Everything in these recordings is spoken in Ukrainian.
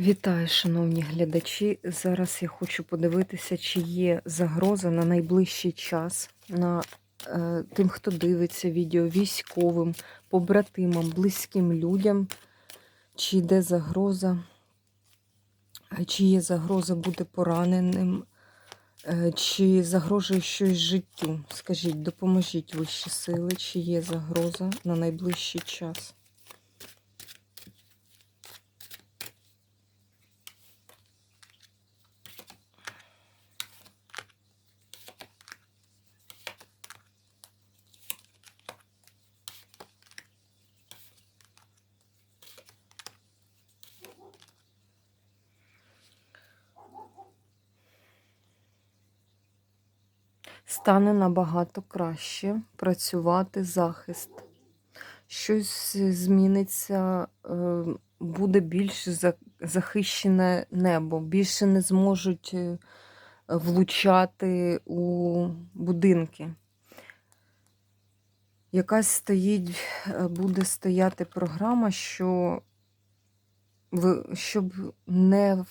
Вітаю, шановні глядачі. Зараз я хочу подивитися, чи є загроза на найближчий час на е, тим, хто дивиться відео, військовим, побратимам, близьким людям, чи йде загроза, е, чи є загроза бути пораненим, е, чи загрожує щось життю. Скажіть, допоможіть вищі сили, чи є загроза на найближчий час. Стане набагато краще працювати захист. Щось зміниться, е, буде більш захищене небо, більше не зможуть е, влучати у будинки. Якась стоїть, е, буде стояти програма, що щоб не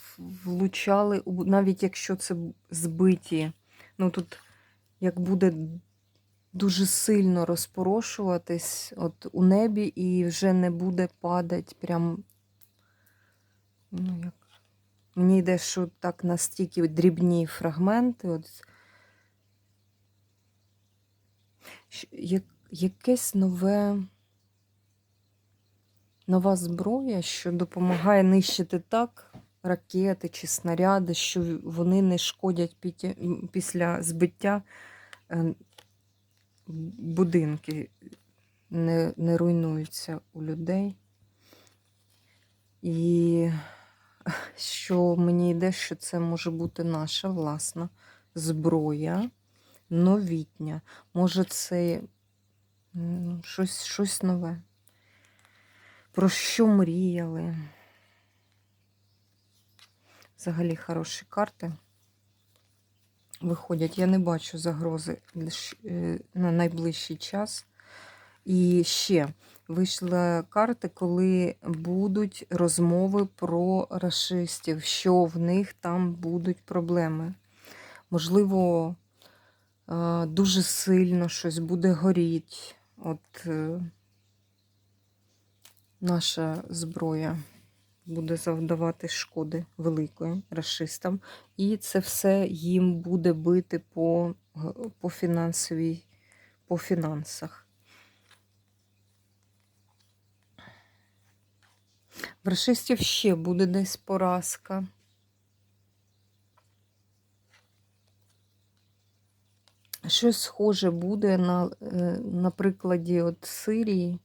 влучали, навіть якщо це збиті. Ну тут як буде дуже сильно розпорошуватись от у небі і вже не буде падати прям. Ну, як... Мені йде, що так настільки дрібні фрагменти. От... Як... Якесь нове. Нова зброя, що допомагає нищити так ракети чи снаряди, що вони не шкодять після збиття е, будинки не, не руйнуються у людей. І що мені йде, що це може бути наша власна зброя, новітня. Може, це щось, щось нове. Про що мріяли? Взагалі хороші карти виходять. Я не бачу загрози е, на найближчий час. І ще вийшли карти, коли будуть розмови про расистів, що в них там будуть проблеми. Можливо, е, дуже сильно щось буде горіти. От е, наша зброя буде завдавати шкоди великої расистам. І це все їм буде бити по, по фінансовій, по фінансах. В расистів ще буде десь поразка. Щось схоже буде на, е, на прикладі от Сирії.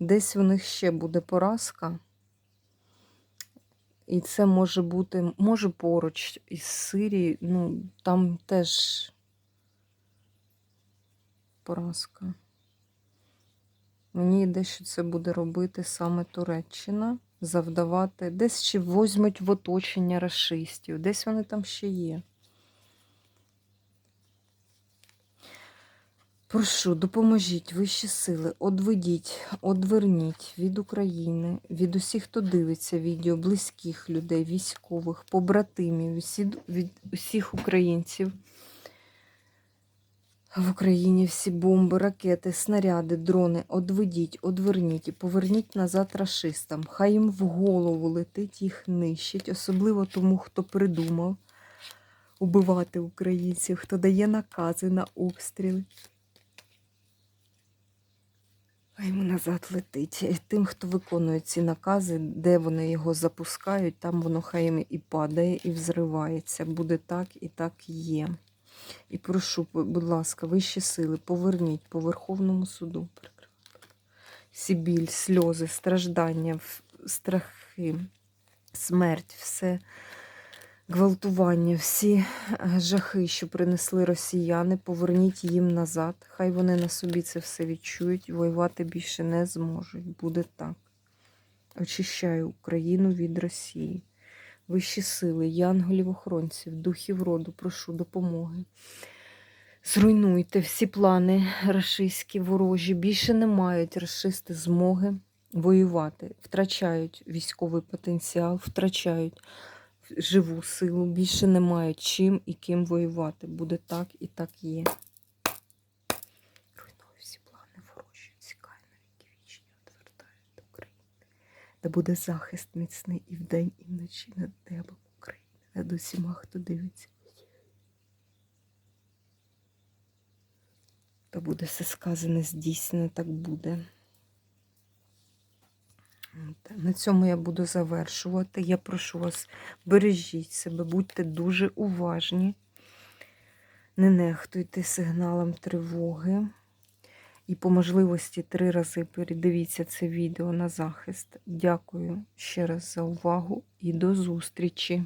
Десь в них ще буде поразка. І це може бути, може поруч із Сирії, ну, там теж поразка. Мені йде, що це буде робити саме Туреччина, завдавати, десь чи возьмуть в оточення расистів, десь вони там ще є. Прошу, допоможіть вищі сили, одведіть, одверніть від України, від усіх, хто дивиться відео, близьких людей, військових, побратимів, від усіх українців. В Україні всі бомби, ракети, снаряди, дрони одведіть, одверніть і поверніть назад рашистам. Хай їм в голову летить, їх нищить, особливо тому, хто придумав убивати українців, хто дає накази на обстріли. А йому назад летить. Тим, хто виконує ці накази, де вони його запускають, там воно хай і падає, і взривається. Буде так і так є. І прошу, будь ласка, вищі сили, поверніть по Верховному суду. Всі біль, сльози, страждання, страхи, смерть, все гвалтування, всі е, жахи, що принесли росіяни, поверніть їм назад. Хай вони на собі це все відчують, воювати більше не зможуть. Буде так. Очищаю Україну від Росії. Вищі сили, янголів-охоронців, духів роду, прошу допомоги. Зруйнуйте всі плани рашистські, ворожі. Більше не мають расисти змоги воювати, втрачають військовий потенціал, втрачають живу силу, більше не мають чим і ким воювати. Буде так і так є. Руйнує всі плани ворожі, цікає навіки вічні, відвертає до України. Де буде захист міцний і вдень, і вночі над небом України, над усіма, хто дивиться. Та буде все сказане, здійснено, так буде. На цьому я буду завершувати. Я прошу вас, бережіть себе, будьте дуже уважні, не нехтуйте сигналом тривоги. І по можливості три рази передивіться це відео на захист. Дякую ще раз за увагу і до зустрічі!